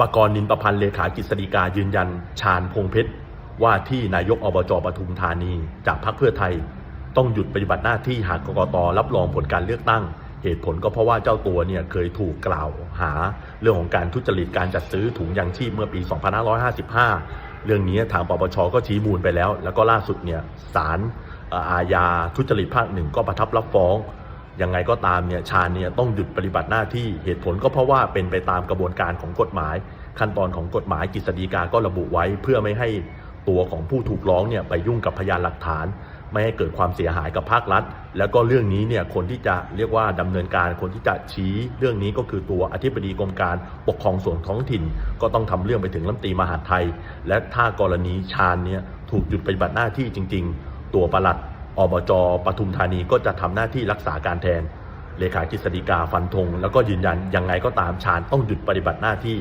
ปกรณ์นินประพันธ์เลขากฤษฎีกายืนยันชาญพงเพชรว่าที่นายกอบจปทุมธานีจากพรรคเพื่อไทย ต้องหยุดปฏิบัติหน้าที่หากกกตรับรองผลการเลือกตั้ง เหตุผลก็เพราะว่าเจ้าตัวเนี่ยเคยถูกกล่าวหา เรื่องของการทุจริตการจัดซื้อถุงยางชีพเมื่อปี 2555 เรื่องนี้ทางปปชก็ชี้มูลไปแล้ว แล้วก็ล่าสุดเนี่ยศาลอาญาทุจริตภาคหนึ่งก็ประทับรับฟ้อง ยังไงก็ตามเนี่ยชาญเนี่ยต้องหยุดปฏิบัติหน้าที่เหตุผลก็เพราะว่าเป็นไปตามกระบวนการของกฎหมาย ขั้นตอนของกฎหมายกฤษฎีกาก็ระบุไว้ เพื่อไม่ให้ตัวของผู้ถูกร้องเนี่ยไปยุ่งกับพยานหลักฐาน ไม่ให้เกิดความเสียหายกับภาครัฐ แล้วก็เรื่องนี้เนี่ยคนที่จะเรียกว่าดำเนินการคนที่จะชี้เรื่องนี้ก็คือตัวอธิบดีกรมการปกครองส่วนท้องถิ่น ก็ต้องทำเรื่องไปถึงรัฐมนตรีมหาดไทย และถ้ากรณีชาญเนี่ยถูกหยุดปฏิบัติหน้าที่จริง ๆ ตัวประหลัด อบจปทุมธานีก็จะทำหน้าที่รักษาการแทน เลขาธิษฎีกาฟันธงแล้วก็ยืนยันยังไงก็ตามชาญต้องหยุดปฏิบัติหน้าที่